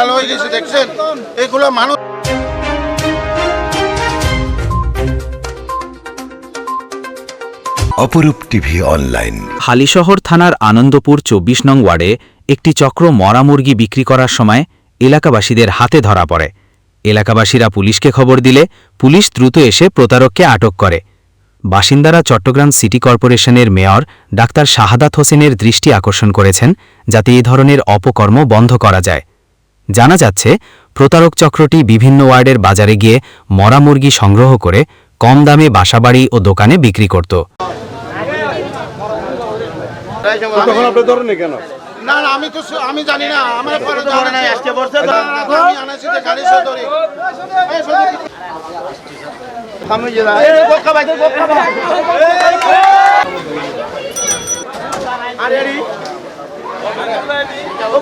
খাল হয়ে গেছে দেখছেন? এগুলো মানুষ অপরূপ টিভি অনলাইন। হালিশহর থানার আনন্দপুর চব্বিশ নং ওয়ার্ডে একটি চক্র মরা মুরগি বিক্রি করার সময় এলাকাবাসীদের হাতে ধরা পড়ে। এলাকাবাসীরা পুলিশকে খবর দিলে পুলিশ দ্রুত এসে প্রতারককে আটক করে। বাসিন্দারা চট্টগ্রাম সিটি কর্পোরেশনের মেয়র ডাক্তার শাহাদাত হোসেনের দৃষ্টি আকর্ষণ করেছেন যাতে এ ধরনের অপকর্ম বন্ধ করা যায়। জানা যাচ্ছে প্রতারক চক্রটি বিভিন্ন ওয়ার্ডের বাজারে গিয়ে মরা মুরগি সংগ্রহ করে কম দামে বাসাবাড়ি ও দোকানে বিক্রি করত। তখন আপনি ধরেন কেন? না না আমি তো আমি জানি না আমার পরে ধরে নাই আজকে বলছে আমি আনাছি যে গাড়ি সহ ধরি। এই শুধু-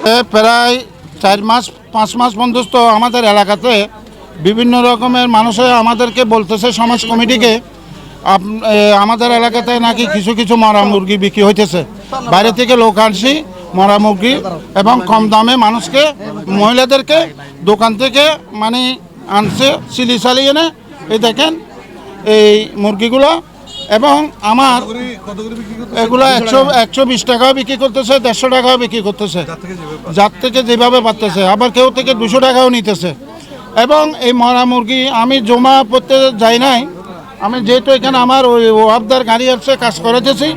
এ প্রায় চার মাস, পাঁচ মাস বন্ধুস্থ আমাদের এলাকাতে বিভিন্ন রকমের মানুষে আমাদেরকে বলতেছে, সমাজ কমিটিকে আমাদের এলাকাতে নাকি কিছু কিছু মরা মুরগি বিক্রি হইতেছে। বাইরে থেকে লোক আনছি, মরা মুরগি এবং কম দামে মানুষকে, মহিলাদেরকে দোকান থেকে মানে আনছে সিলি সালি এনে। এই দেখেন, এই মুরগিগুলো এবং আমার এগুলো একশো একশো বিশ টাকাও বিক্রি করতেছে দেড়শো টাকাও বিক্রি করতেছে। যার থেকে যেভাবে পারতেছে। আবার কেউ থেকে দুশো টাকাও নিতেছে। এবং এই মরা মুরগি আমি জমা পড়তে যাই নাই। আমি যেহেতু এখানে আমার ওই ওয়াবদার গাড়ি আসছে কাজ করেতেছি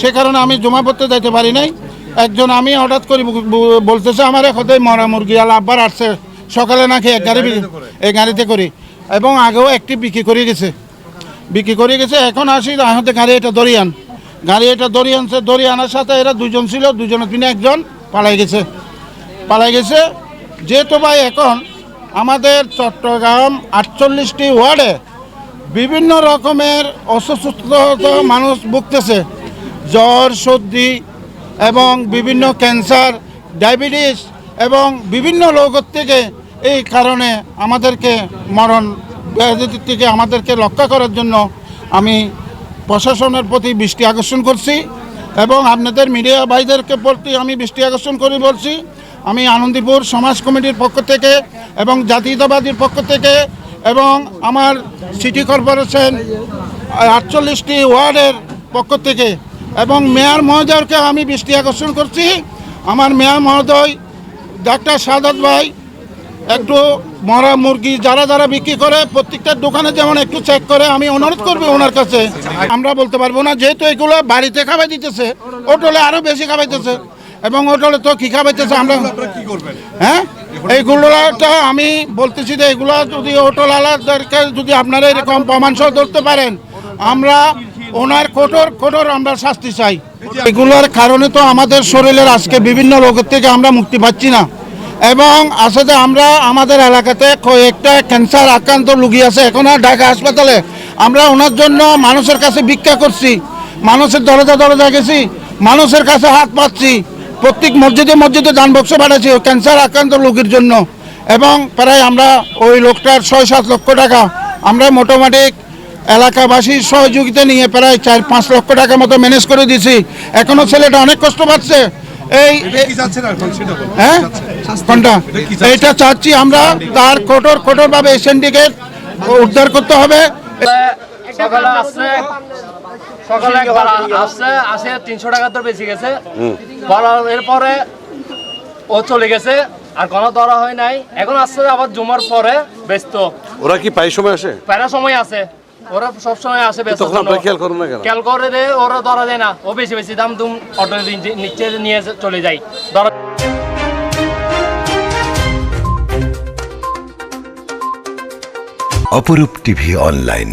সে কারণে আমি জমা পড়তে যাইতে পারি নাই। একজন আমি হঠাৎ করে বলতেছে আমার এখনই মরা মুরগি আল আব্বার আসছে। সকালে নাকি এক গাড়ি এই গাড়িতে করি। এবং আগেও একটি বিক্রি করে গেছে। বিক্রি করে গেছে। এখন আসি হাতে গাড়ি এটা দরিয়ান। গাড়ি এটা দড়ি আনছে আনার সাথে এরা দুজন ছিল, দুজনের পিনে একজন পালাই গেছে। পালাই গেছে। যেহেতু ভাই, এখন আমাদের চট্টগ্রাম আটচল্লিশটি ওয়ার্ডে বিভিন্ন রকমের অসুস্থতা মানুষ ভুগতেছে। জ্বর, সর্দি এবং বিভিন্ন ক্যান্সার, ডায়াবেটিস এবং বিভিন্ন রোগের থেকে এই কারণে আমাদেরকে মরণ ব্যাধির থেকে আমাদেরকে রক্ষা করার জন্য আমি প্রশাসনের প্রতি দৃষ্টি আকর্ষণ করছি এবং আপনাদের মিডিয়া ভাইদেরকে প্রতি আমি দৃষ্টি আকর্ষণ করে বলছি, আমি আনন্দীপুর সমাজ কমিটির পক্ষ থেকে এবং জাতীয়তাবাদীর পক্ষ থেকে এবং আমার সিটি কর্পোরেশন আটচল্লিশটি ওয়ার্ডের পক্ষ থেকে এবং মেয়র মহোদয়কে আমি দৃষ্টি আকর্ষণ করছি। আমার মেয়র মহোদয় ডাক্তার সাদাত ভাই একটু মরা মুরগি যারা যারা বিক্রি করে প্রত্যেকটা দোকানে যেমন একটু চেক করে আমি অনুরোধ করব ওনার কাছে। আমরা বলতে পারব না যেহেতু এগুলো বাড়িতে খাবাই দিতেছে ওটলে আরও বেশি খাবাইতেছে এবং ওটলে তো কি খাবাইতেছে আমরা হ্যাঁ? এইগুলোটা আমি বলতেছি যে এগুলো যদি হোটেল আলাদাকে যদি আপনারা এরকম প্রমাণ সহ ধরতে পারেন আমরা ওনার কঠোর কঠোর আমরা শাস্তি চাই। এগুলোর কারণে তো আমাদের শরীরের আজকে বিভিন্ন রোগের থেকে আমরা মুক্তি পাচ্ছি না। এবং আসলে আমরা আমাদের এলাকাতে কয়েকটা ক্যান্সার আক্রান্ত রুগী আছে। এখন আর ঢাকা হাসপাতালে আমরা ওনার জন্য মানুষের কাছে ভিক্ষা করছি। মানুষের দরজা দরজা গেছি, মানুষের কাছে হাত পাচ্ছি প্রত্যেক মসজিদে মসজিদে দান বক্স পাঠাচ্ছি ক্যান্সার আক্রান্ত রোগীর জন্য। এবং প্রায় আমরা ওই লোকটার ছয় সাত লক্ষ টাকা আমরা মোটামুটি এলাকাবাসীর সহযোগিতা নিয়ে প্রায় চার পাঁচ লক্ষ টাকা মতো ম্যানেজ করে দিছি এখনও ছেলেটা অনেক কষ্ট পাচ্ছে। এই। হ্যাঁ? কোনটা এটা চাচ্ছি আমরা তার কঠোর কঠোরভাবে সিন্ডিকেট উদ্ধার করতে হবে। সকালে আসছে সকালে একবার আসছে আসে তিনশো টাকা তো বেশি গেছে। এরপরে ও চলে গেছে আর কোনো ধরা হয় নাই। এখন আসছে আবার জুমার পরে ব্যস্ত। ওরা কি পাই সময় আসে? প্যারা সময় আছে ওরা সব সময় আসে ব্যস্ত তখন আপনারা খেয়াল করেন না কেন? খেয়াল করে দে ওরা ধরা দেয় না। ও বেশি বেশি দাম দুম অটো নিচে নিয়ে চলে যায়। ধরা অপরূপ টিভি অনলাইন।